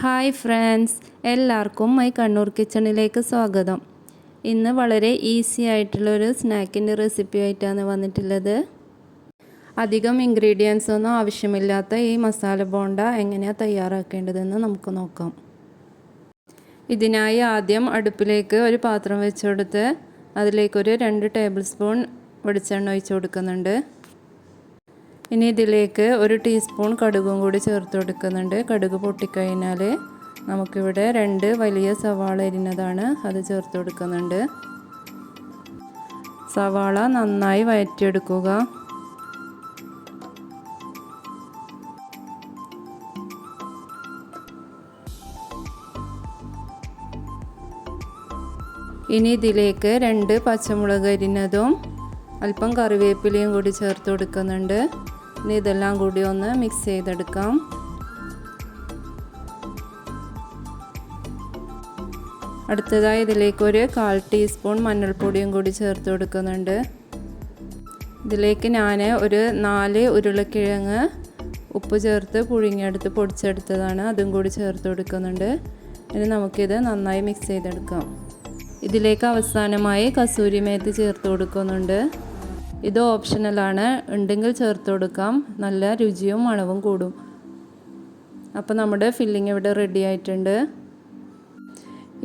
Hi friends എല്ലാവർക്കും my Kannur കിച്ചണിലേക്ക് സ്വാഗതം. ഇന്ന് വളരെ ഈസി ആയിട്ടുള്ളൊരു സ്നാക്കിന്റെ റെസിപ്പി ആയിട്ടാണ് വന്നിട്ടുള്ളത്. അധികം ഇൻഗ്രീഡിയൻസ് ഒന്നും ആവശ്യമില്ലാത്ത ഈ മസാല ബോണ്ട എങ്ങനെയാണ് തയ്യാറാക്കേണ്ടതെന്ന് നമുക്ക് നോക്കാം. ഇതിനായി ആദ്യം അടുപ്പിലേക്ക് ഒരു പാത്രം വെച്ചെടുത്ത് അതിലേക്കൊരു രണ്ട് ടേബിൾ സ്പൂൺ വെളിച്ചെണ്ണ ഒഴിച്ച് കൊടുക്കുന്നുണ്ട്. ഇനി ഇതിലേക്ക് ഒരു ടീസ്പൂൺ കടുകും കൂടി ചേർത്ത് കൊടുക്കുന്നുണ്ട്. കടുക് പൊട്ടിക്കഴിഞ്ഞാൽ നമുക്കിവിടെ രണ്ട് വലിയ സവാള എരിഞ്ഞതാണ് അത് ചേർത്ത് കൊടുക്കുന്നുണ്ട്. സവാള നന്നായി വയറ്റിയെടുക്കുക. ഇനി ഇതിലേക്ക് രണ്ട് പച്ചമുളക് അരിഞ്ഞതും അല്പം കറിവേപ്പിലയും കൂടി ചേർത്ത് കൊടുക്കുന്നുണ്ട്. ഇനി ഇതെല്ലാം കൂടി ഒന്ന് മിക്സ് ചെയ്തെടുക്കാം. അടുത്തതായി ഇതിലേക്ക് ഒരു കാൽ ടീസ്പൂൺ മഞ്ഞൾപ്പൊടിയും കൂടി ചേർത്ത് കൊടുക്കുന്നുണ്ട്. ഇതിലേക്ക് ഞാൻ ഒരു നാല് ഉരുളക്കിഴങ്ങ് ഉപ്പ് ചേർത്ത് പുഴുങ്ങിയെടുത്ത് പൊടിച്ചെടുത്തതാണ്. അതും കൂടി ചേർത്ത് കൊടുക്കുന്നുണ്ട്. ഇനി നമുക്കിത് നന്നായി മിക്സ് ചെയ്തെടുക്കാം. ഇതിലേക്ക് അവസാനമായി കസൂരി മേത്ത് ചേർത്ത് കൊടുക്കുന്നുണ്ട്. ഇത് ഓപ്ഷണലാണ് ഉണ്ടെങ്കിൽ ചേർത്ത് കൊടുക്കാം. നല്ല രുചിയും മണവും കൂടും. അപ്പോൾ നമ്മുടെ ഫില്ലിംഗ് ഇവിടെ റെഡി ആയിട്ടുണ്ട്.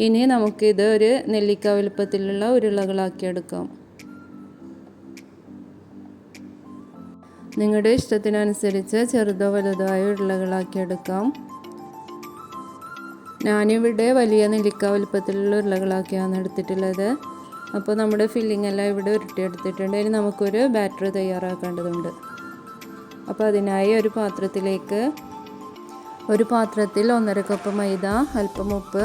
ഇനി നമുക്കിത് ഒരു നെല്ലിക്ക വലുപ്പത്തിലുള്ള ഉരുളകളാക്കി എടുക്കാം. നിങ്ങളുടെ ഇഷ്ടത്തിനനുസരിച്ച് ചെറുതോ വലുതോ ആയ ഉരുളകളാക്കി എടുക്കാം. ഞാനിവിടെ വലിയ നെല്ലിക്ക വലുപ്പത്തിലുള്ള ഉരുളകളാക്കിയാണ് എടുത്തിട്ടുള്ളത്. അപ്പോൾ നമ്മുടെ ഫില്ലിംഗ് എല്ലാം ഇവിടെ ഉരുട്ടിയെടുത്തിട്ടുണ്ട് ഇനി നമുക്കൊരു ബാറ്റർ തയ്യാറാക്കേണ്ടതുണ്ട്. അപ്പോൾ അതിനായി ഒരു പാത്രത്തിലേക്ക് ഒരു പാത്രത്തിൽ ഒന്നര കപ്പ് മൈദ അല്പം ഉപ്പ്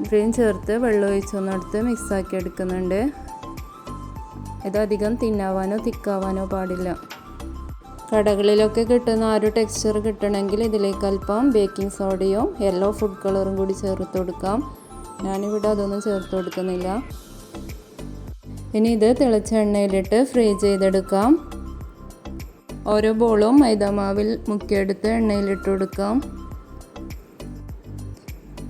ഇത്രയും ചേർത്ത് വെള്ളം ഒഴിച്ചൊന്നെടുത്ത് മിക്സാക്കി എടുക്കുന്നുണ്ട്. ഇതധികം തിന്നാവാനോ തിക്കാവാനോ പാടില്ല. കടകളിലൊക്കെ കിട്ടുന്ന ആ ഒരു ടെക്സ്ചർ കിട്ടണമെങ്കിൽ ഇതിലേക്ക് അല്പം ബേക്കിംഗ് സോഡയും യെല്ലോ ഫുഡ് കളറും കൂടി ചേർത്ത് കൊടുക്കാം. ഞാനിവിടെ അതൊന്നും ചേർത്ത് കൊടുക്കുന്നില്ല. ഇനി ഇത് തിളച്ച എണ്ണയിലിട്ട് ഫ്രൈ ചെയ്തെടുക്കാം. ഓരോ ബോളും മൈദാമാവിൽ മുക്കിയെടുത്ത് എണ്ണയിലിട്ട് കൊടുക്കാം.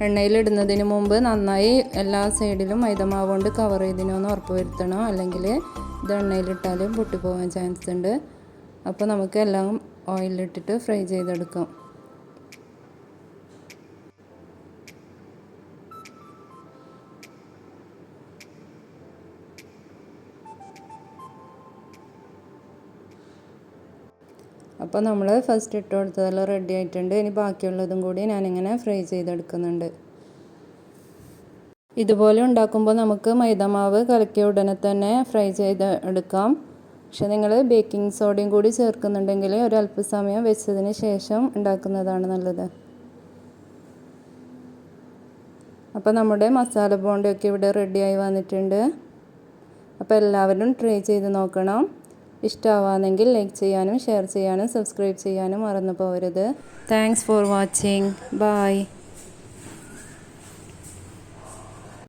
എണ്ണയിലിടുന്നതിന് മുമ്പ് നന്നായി എല്ലാ സൈഡിലും മൈദമാവ് കൊണ്ട് കവർ ചെയ്തിനൊന്ന് ഉറപ്പ് വരുത്തണം. അല്ലെങ്കിൽ ഇത് എണ്ണയിലിട്ടാലും പൊട്ടിപ്പോകാൻ ചാൻസ് ഉണ്ട്. അപ്പോൾ നമുക്ക് എല്ലാം ഓയിലിട്ടിട്ട് ഫ്രൈ ചെയ്തെടുക്കാം. അപ്പോൾ നമ്മൾ ഫസ്റ്റ് ഇട്ട് കൊടുത്തതെല്ലാം റെഡി ആയിട്ടുണ്ട്. ഇനി ബാക്കിയുള്ളതും കൂടി ഞാനിങ്ങനെ ഫ്രൈ ചെയ്തെടുക്കുന്നുണ്ട്. ഇതുപോലെ ഉണ്ടാക്കുമ്പോൾ നമുക്ക് മൈദമാവ് കലക്കിയ ഉടനെ തന്നെ ഫ്രൈ ചെയ്ത് എടുക്കാം പക്ഷെ നിങ്ങൾ ബേക്കിംഗ് സോഡയും കൂടി ചേർക്കുന്നുണ്ടെങ്കിൽ ഒരല്പസമയം വെച്ചതിന് ശേഷം ഉണ്ടാക്കുന്നതാണ് നല്ലത്. അപ്പോൾ നമ്മുടെ മസാല ബോണ്ടയൊക്കെ ഇവിടെ റെഡിയായി വന്നിട്ടുണ്ട്. അപ്പോൾ എല്ലാവരും ട്രൈ ചെയ്ത് നോക്കണം. ഇഷ്ടമാവാണെങ്കിൽ ലൈക്ക് ചെയ്യാനും ഷെയർ ചെയ്യാനും സബ്സ്ക്രൈബ് ചെയ്യാനും മറന്നു പോകരുത്. Thanks for watching bye